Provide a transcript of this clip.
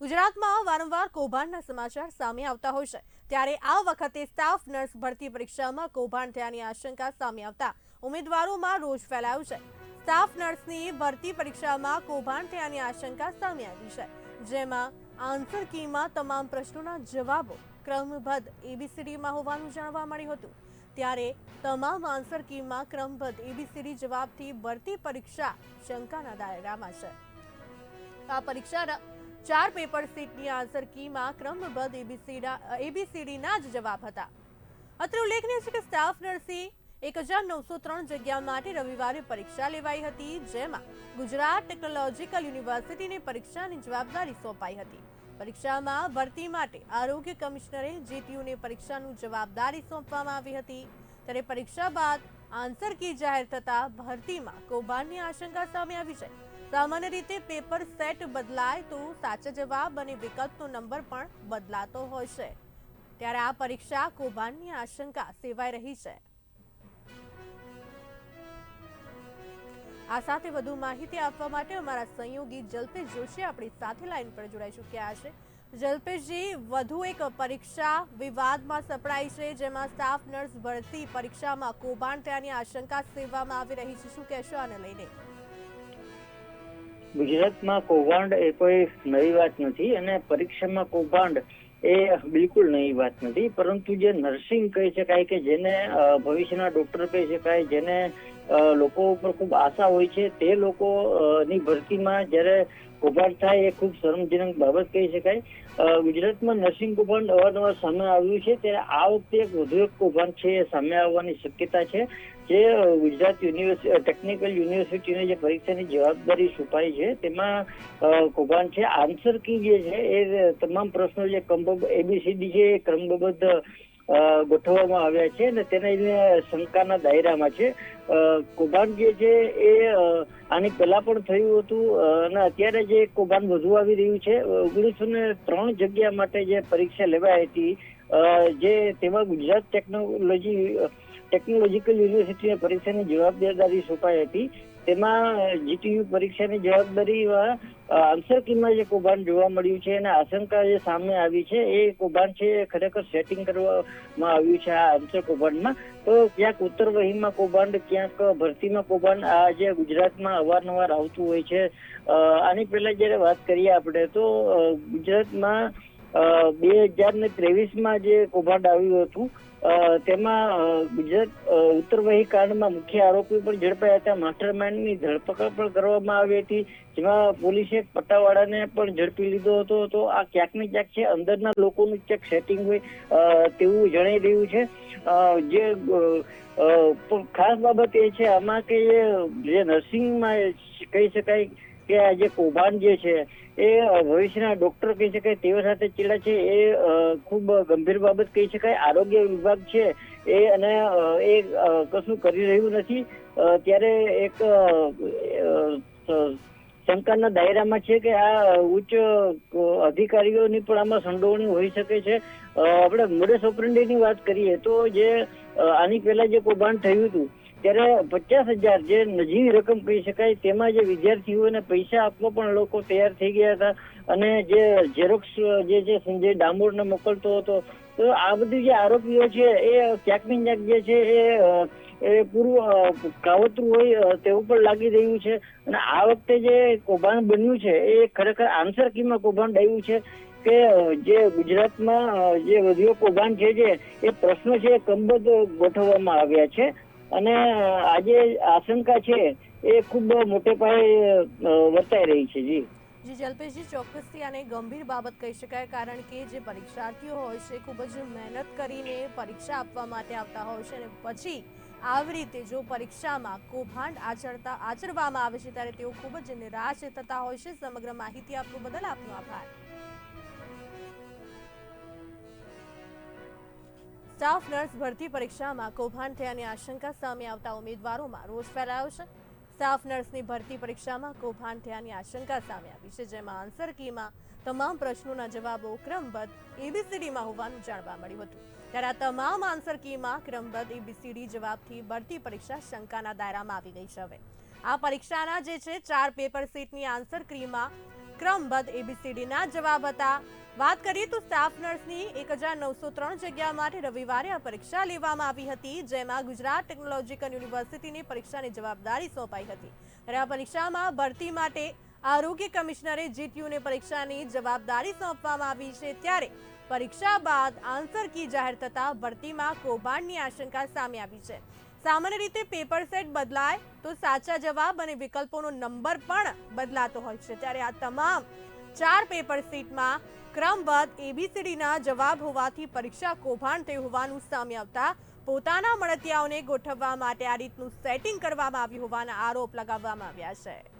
ગુજરાતમાં વારંવાર કૌભાંડના સમાચાર સામે આવતા હોય છે. ત્યારે આ વખતે સ્ટાફ નર્સ ભરતી પરીક્ષામાં કૌભાંડ થયાની આશંકા સામે આવતા ઉમેદવારોમાં રોષ ફેલાયો છે. સ્ટાફ નર્સની ભરતી પરીક્ષામાં કૌભાંડ થયાની આશંકા સામે આવી છે. જેમાં આન્સર કીમાં તમામ પ્રશ્નોના જવાબો ક્રમબદ્ધ એબીસીડીમાં હોવાનું જાણવા મળ્યું હતું. ત્યારે તમામ આન્સર કીમાં ક્રમબદ્ધ એબીસીડી જવાબથી ભરતી પરીક્ષા શંકાના દાયરામાં છે. આ પરીક્ષાના ચાર પેપર સીટની આન્સર કીમાં ક્રમબદ્ધ એબીસીડા એબીસીડીના જ જવાબ હતા. અત્રે ઉલ્લેખનીય છે કે સ્ટાફ નર્સી એક હજાર નવસો ત્રણ જગ્યા માટે રવિવારે પરીક્ષા લેવાઈ હતી, જેમાં ગુજરાત ટેકનોલોજીકલ યુનિવર્સિટીને પરીક્ષાની જવાબદારી સોંપાઈ હતી. પરીક્ષામાં ભરતી માટે આરોગ્ય કમિશનરે જીટીયુને પરીક્ષાનું જવાબદારી સોંપવામાં આવી હતી. ત્યારે પરીક્ષા બાદ આન્સર કી જાહેર થતા ભરતીમાં કૌભાંડની આશંકા સામે આવી છે. સામાન્ય રીતે પેપર સેટ બદલાય તો સાચા જવાબ અને વિકલ્પનો નંબર પણ બદલાતો હોય છે. ત્યારે આ પરીક્ષા કૌભાંડની આશંકા સેવાઈ રહી છે. આ સાથે વધુ માહિતી આપવા માટે અમારા સંયોગી જલ્પેશ જોશી આપણી સાથે લાઈન પર જોડાઈ ચૂક્યા છે. જલ્પેશજી, વધુ એક પરીક્ષા વિવાદમાં સપડાઈ છે, જેમાં સ્ટાફ નર્સ ભરતી પરીક્ષામાં કૌભાંડ થયાની આશંકા સેવામાં આવી રહી છે. શું કહેશો આને લઈને? ગુજરાતમાં કૌભાંડ એ કોઈ નવી વાત નથી અને પરીક્ષામાં કૌભાંડ એ બિલકુલ નવી વાત નથી. પરંતુ જે નર્સિંગ કહી શકાય કે જેને ભવિષ્યના ડોક્ટર કહી શકાય જેને લોકો ઉપર ખૂબ આશા હોય છે, તે લોકોની ભરતીમાં જ્યારે કૌભાંડ થાય એ ખૂબ શરમજનક બાબત કહી શકાય. ગુજરાતમાં નર્સિંગ કૌભાંડ અવારનવાર સામે આવ્યું છે, ત્યારે આ વખતે એક વધુ એક કૌભાંડ છે એ સામે આવવાની શક્યતા છે, જે ગુજરાત યુનિવર્સિટી ટેકનિકલ યુનિવર્સિટીની જે પરીક્ષાની જવાબદારી સોંપાઈ છે, તેમાં કૌભાંડ છે. આન્સર કી જે છે એ તમામ પ્રશ્નો જે ક્રમબદ્ધ એબીસીડી છે એ ક્રમબદ્ધ ગોઠવવામાં આવ્યા છે અને તેને શંકાના દાયરામાં છે. કૌભાંડ જે છે એ આની પહેલા પણ થયું હતું અને અત્યારે જે કૌભાંડ વધુ આવી રહ્યું છે ઓગણીસો ને ત્રણ જગ્યા માટે જે પરીક્ષા લેવાઈ હતી જે તેમાં ગુજરાત ટેકનોલોજી, ટેકનોલોજીકલ યુનિવર્સિટીની પરીક્ષાની જવાબદારી સોંપાઈ હતી. તેમાં જીટીયુ પરીક્ષાની જવાબદારીમાં આન્સર કીમાં જે કૌભાંડ જોવા મળ્યું છે અને આશંકા જે સામે આવી છે, એ કૌભાંડ છે એ ખરેખર સેટિંગ કરવામાં આવ્યું છે આ આન્સર કૌભાંડમાં. તો ક્યાંક ઉત્તર વહીમાં કૌભાંડ, ક્યાંક ભરતીમાં કૌભાંડ, આ જે ગુજરાતમાં અવારનવાર આવતું હોય છે આની પહેલા જ્યારે વાત કરીએ આપણે, તો ગુજરાતમાં બે હજાર ને ત્રેવીસમાં જે કૌભાંડ આવ્યું હતું તેમાં ગુજરાત ઉત્તર વહી કાંડમાં મુખ્ય આરોપી પણ ઝડપાયા હતા. માસ્ટર માઇન્ડની ધરપકડ પણ કરવામાં આવી હતી, જેમાં પોલીસે પટ્ટાવાળાને પણ ઝડપી લીધો હતો. તો આ ક્યાંક ને ક્યાંક છે, અંદરના લોકોનું ક્યાંક સેટિંગ હોય તેવું જણાઈ રહ્યું છે. જે પણ ખાસ બાબત એ છે, આમાં કે જે નર્સિંગમાં કહી શકાય કે આ જે કૌભાંડ જે છે, એ ભવિષ્યના ડોક્ટર કહી શકાય, તેઓ સાથે ચેડા છે, એ ખૂબ ગંભીર બાબત કહી શકાય. આરોગ્ય વિભાગ છે, એ અને એ કશું કરી રહ્યું નથી. ત્યારે એક શંકાના દાયરામાં છે કે આ ઉચ્ચ અધિકારીઓની પણ આમાં સંડોવણી હોઈ શકે છે. આપણે મોડેસ ઓપરેન્ડીની વાત કરીએ તો જે આની પહેલા જે કૌભાંડ થયું હતું ત્યારે પચાસ હજાર જે નજીવી રકમ કહી શકાય, તેમાં જે વિદ્યાર્થીઓને પૈસા આપવા પણ લોકો તૈયાર થઈ ગયા હતા. અને જે ઝેરોક્સ જે છે સંજય ડામોરને મોકલતો હતો, તો આ બધી જે આરોપીઓ છે, એ ક્યાંક ને ક્યાંક જે છે, એ એ પૂરું કાવતરું હોય તેવું પણ લાગી રહ્યું છે. અને આ વખતે જે કૌભાંડ બન્યું છે, એ ખરેખર આન્સર કીમાં કૌભાંડ આવ્યું છે કે જે ગુજરાતમાં જે વધુ કૌભાંડ છે જે, એ પ્રશ્નો છે ક્રમબદ્ધ ગોઠવવામાં આવ્યા છે. અને આજે આશંકા છે, એ ખૂબ મોટે પાયે વર્તાઈ રહી છે, જી. જી, જલ્પેશજી, ચોક્કસથી આને ગંભીર બાબત કહી શકાય, કારણ કે જે પરીક્ષાર્થીઓ હોય છે ખૂબ જ મહેનત કરીને પરીક્ષા આપવા માટે આવતા હોય છે અને પછી આવી રીતે જો પરીક્ષામાં કૌભાંડ આચરતા, આચરવામાં આવે છે, ત્યારે તેઓ ખૂબ જ નિરાશ થતા હોય છે. સમગ્ર માહિતી આપવા બદલ આપનો આભાર. સ્ટાફ નર્સ ભરતી પરીક્ષામાં કૌભાંડ થયાની આશંકા સામે આવતા ઉમેદવારોમાં રોષ ફેલાયો છે. સ્ટાફ નર્સની ભરતી પરીક્ષામાં કૌભાંડ થયાની આશંકા સામે આવી છે, જેમાં આન્સર કીમાં તમામ પ્રશ્નોના જવાબો ક્રમબદ્ધ એબીસીડીમાં હોવાનું જાણવા મળ્યું હતું. ત્યારે આ તમામ આન્સર કીમાં ક્રમબદ્ધ એબીસીડી જવાબથી ભરતી પરીક્ષા શંકાના દાયરામાં આવી ગઈ છે હવે. આ પરીક્ષાના જે છે, ચાર પેપર સીટની આન્સર કીમાં ક્રમબદ્ધ એબીસીડીના જવાબ હતા. વાત કરીએ તો સ્ટાફ નર્સની એક હજાર નવસો ત્રણ જગ્યા માટે રવિવારે આ પરીક્ષા લેવામાં આવી હતી, જેમાં ગુજરાત ટેકનોલોજીકલ યુનિવર્સિટીની પરીક્ષાની જવાબદારી સોંપાઈ હતી. અને આ પરીક્ષામાં ભરતી માટે આરોગ્ય કમિશનરે જીટીયુને પરીક્ષાની જવાબદારી સોંપવામાં આવી છે. ત્યારે પરીક્ષા બાદ આન્સર કી જાહેર થતા ભરતીમાં કૌભાંડની આશંકા સામે આવી છે. સામાન્ય રીતે પેપર સેટ બદલાય તો સાચા જવાબ અને વિકલ્પોનો નંબર પણ બદલાતો હોય છે. ત્યારે આ તમામ ચાર પેપર સીટમાં ક્રમબદ્ધ એબીસીડીના જવાબ હોવાથી પરીક્ષા કૌભાંડ થઈ હોવાનું સામે આવતા પોતાના મળતિયાઓને ગોઠવવા માટે આ રીતનું સેટિંગ કરવામાં આવ્યું હોવાના આરોપ લગાવવામાં આવ્યા છે.